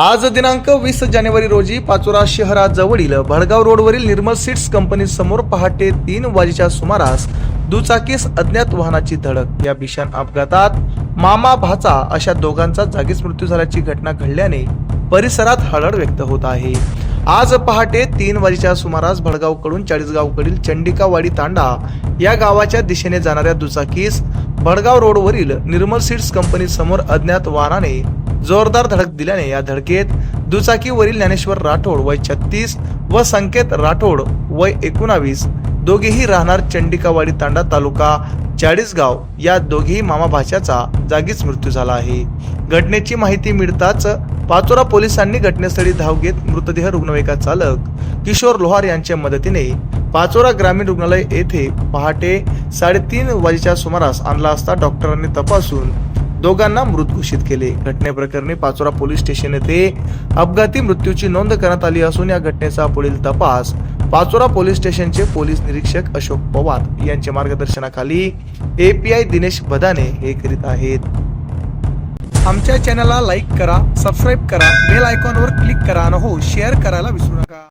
आज दिनांक वीस जानेवारी रोजी पाचोरा शहराजवळील भडगाव रोडवरील निर्मल सीड्स कंपनी समोर पहाटे तीन वाजेच्या सुमारास दुचाकीस अज्ञात वाहनाची धडक. या भीषण अपघातात मामा भाचा अशा दोघांचा जागीच मृत्यू झाल्याची घटना घडल्याने परिसरात हळहळ व्यक्त होत आहे. आज पहाटे तीन वाजेच्या सुमारास भडगावकडून चाळीसगावकडील चंडिकावाडी तांडा या गावाच्या दिशेने जाणाऱ्या दुचाकीस भडगाव रोडवरील निर्मल सीड्स कंपनी समोर अज्ञात वाहनाने जोरदार धडक दिल्याने या धडकेत दुचाकीवरील ज्ञानेश्वर राठोड वय छत्तीस व संकेत राठोड वय एकोणावीस. दोघेही राहणार चंडिकावाडी तांडा तालुका चाळीसगाव. या दोघेही मामा भाच्याचा जागीच मृत्यू झाला आहे. घटनेची माहिती मिळताच पाचोरा पोलिसांनी घटनेस्थळी धाव घेत मृतदेह रुग्णवाहिका चालक किशोर लोहार यांच्या मदतीने पाचोरा ग्रामीण रुग्णालय येथे पहाटे साडेतीन वाजेच्या सुमारास आणला असता डॉक्टरांनी तपासून दोघांना मृत घोषित केले. घटनेप्रकरणी पाचोरा पोलीस स्टेशन येथे अपघाती मृत्यूची नोंद करण्यात आली असून या घटनेचा पुढील तपास पाचोरा पोलीस स्टेशनचे पोलीस निरीक्षक अशोक पवार यांच्या मार्गदर्शनाखाली एपीआय दिनेश बदाने हे करीत आहेत. आमच्या चॅनलला लाईक करा सबस्क्राईब करा बेल आयकॉनवर क्लिक करा आणि हो शेअर करायला विसरू नका.